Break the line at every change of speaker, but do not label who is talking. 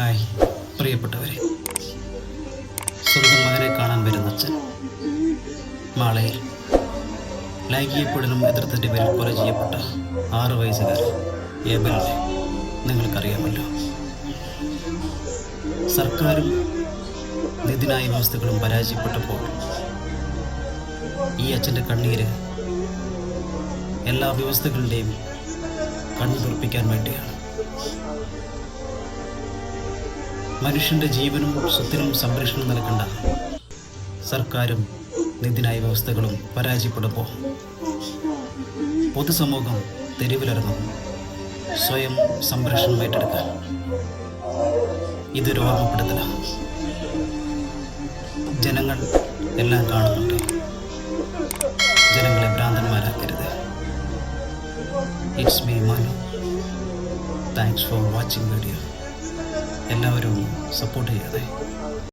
Hi പ്രിയപ്പെട്ടവരെ. സ്വന്തം മകനെ കാണാൻ വരുന്ന അച്ഛൻ. മാളയിൽ ലൈംഗിക പീഡനം എതിർത്തതിന്റെ പേരിൽ കൊല ചെയ്യപ്പെട്ട ആറ് വയസ്സുകാരൻ ഏബലിനെ നിങ്ങൾക്കറിയാമല്ലോ. സർക്കാരും നിതിനായ വ്യവസ്ഥകളും പരാജയപ്പെട്ടപ്പോൾ ഈ അച്ഛന്റെ കണ്ണീര് എല്ലാ വ്യവസ്ഥകളുടെയും കണ്ണു തുറപ്പിക്കാൻ വേണ്ടിയാണ്. മനുഷ്യന്റെ ജീവനും സ്വത്തിനും സംരക്ഷണം നൽകേണ്ട സർക്കാരും നീതിന്യായ വ്യവസ്ഥകളും പരാജയപ്പെടുമ്പോൾ പൊതുസമൂഹം തെരുവിലിറങ്ങും. സ്വയം സംരക്ഷണം ഏറ്റെടുക്കാൻ. ഇതൊരു ഓർമ്മപ്പെടുത്തല. ജനങ്ങൾ എല്ലാം കാണുന്നുണ്ട്. ജനങ്ങളെ ഭ്രാന്തന്മാരാക്കരുത്. It's me Manu thanks for watching video എല്ലാവരും സപ്പോർട്ട് ചെയ്യാതെ